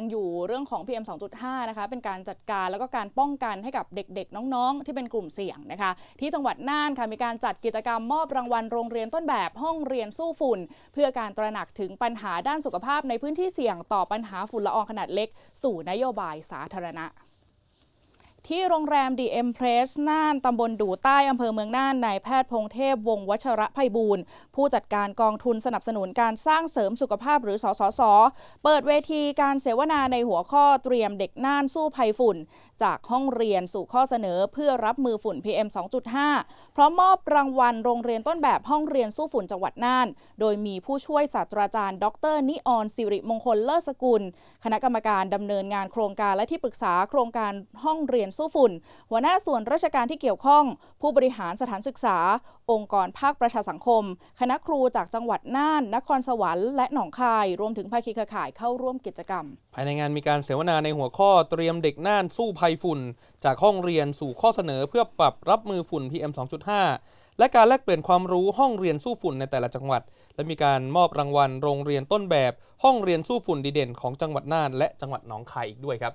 ยังอยู่เรื่องของ PM 2.5 นะคะ เป็นการจัดการแล้วก็การป้องกันให้กับเด็กๆ น้องๆ ที่เป็นกลุ่มเสี่ยงนะคะ ที่จังหวัดน่านค่ะ มีการจัดกิจกรรมมอบรางวัลโรงเรียนต้นแบบห้องเรียนสู้ฝุ่น เพื่อการตระหนักถึงปัญหาด้านสุขภาพในพื้นที่เสี่ยงต่อปัญหาฝุ่นละอองขนาดเล็ก สู่นโยบายสาธารณะ ที่โรงแรมดีเอ็มเพรสน่าน ตำบลดูใต้ อำเภอเมืองน่านนายแพทย์พงเทพ วงศ์วัชระภัยบูรณ์ผู้จัดการกองทุนสนับสนุนการสร้างเสริมสุขภาพหรือสสส เปิดเวทีการเสวนาในหัวข้อเตรียมเด็กน่านสู้ภัยฝุ่น จากห้องเรียนสู่ข้อเสนอเพื่อรับมือฝุ่น PM 2.5 พร้อมมอบรางวัลโรงเรียนต้นแบบห้องเรียนสู้ฝุ่นจังหวัดน่าน โดยมีผู้ช่วยศาสตราจารย์ ดร นิออนสิริมงคลเลิศสกุล คณะกรรมการดำเนินงานโครงการและที่ปรึกษาโครงการห้องเรียนสู้ฝุ่น หัวหน้าส่วนราชการที่เกี่ยวข้อง ผู้บริหารสถานศึกษา องค์กรภาคประชาสังคม คณะครูจากจังหวัดน่าน นครสวรรค์และหนองคาย รวมถึงภาคีเครือข่ายเข้าร่วมกิจกรรม ภายในงานมีการเสวนาในหัวข้อเตรียมเด็กน่านสู้ภัยฝุ่น จากห้องเรียนสู่ข้อเสนอเพื่อปรับรับมือฝุ่น PM 2.5 และการแลกเปลี่ยนความรู้ห้องเรียนสู้ฝุ่นในแต่ละจังหวัด และมีการมอบรางวัลโรงเรียนต้นแบบ ห้องเรียนสู้ฝุ่นดีเด่นของจังหวัดน่าน และจังหวัดหนองคายอีกด้วยครับ